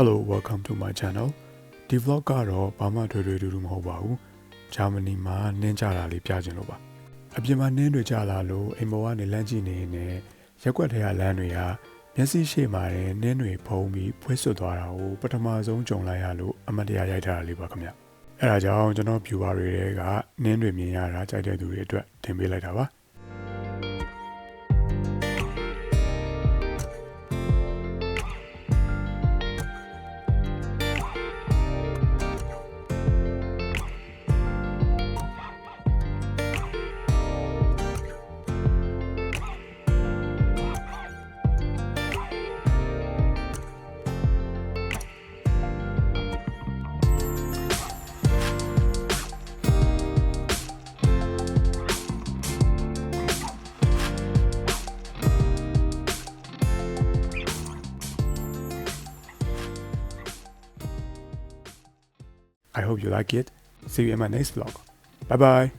Hello welcome to my channel ဒီ vlog ကတော့ဘာမှထွေထွေတူတူမဟုတ်ပါဘူးဂျာမနီမှာနင်းကြတာလေးပြချင်လို့ပါအပြင်မှာနင်းတွေကြလာလို့အိမ်ပေါ်ကနေလမ်းကြည့်နေရင်လည်းရက်ွက်ထဲကလမ်းတွေကမျက်စိရှေ့မှာလည်းနင်းတွေဖုံးပြီးဖွေးဆွတ်သွားတာကိုပထမဆုံးကြုံလိုက်ရလို့အမတ်တရားရိုက်ထားတာလေးပါခင်ဗျအဲ့ဒါကြောင့်ကျွန်တော် viewer တွေကနင်းတွေမြင်ရတာကြိုက်တဲ့သူတွေအတွက်တင်ပေးလိုက်တာပါ I hope you like it. See you in my next vlog. Bye bye.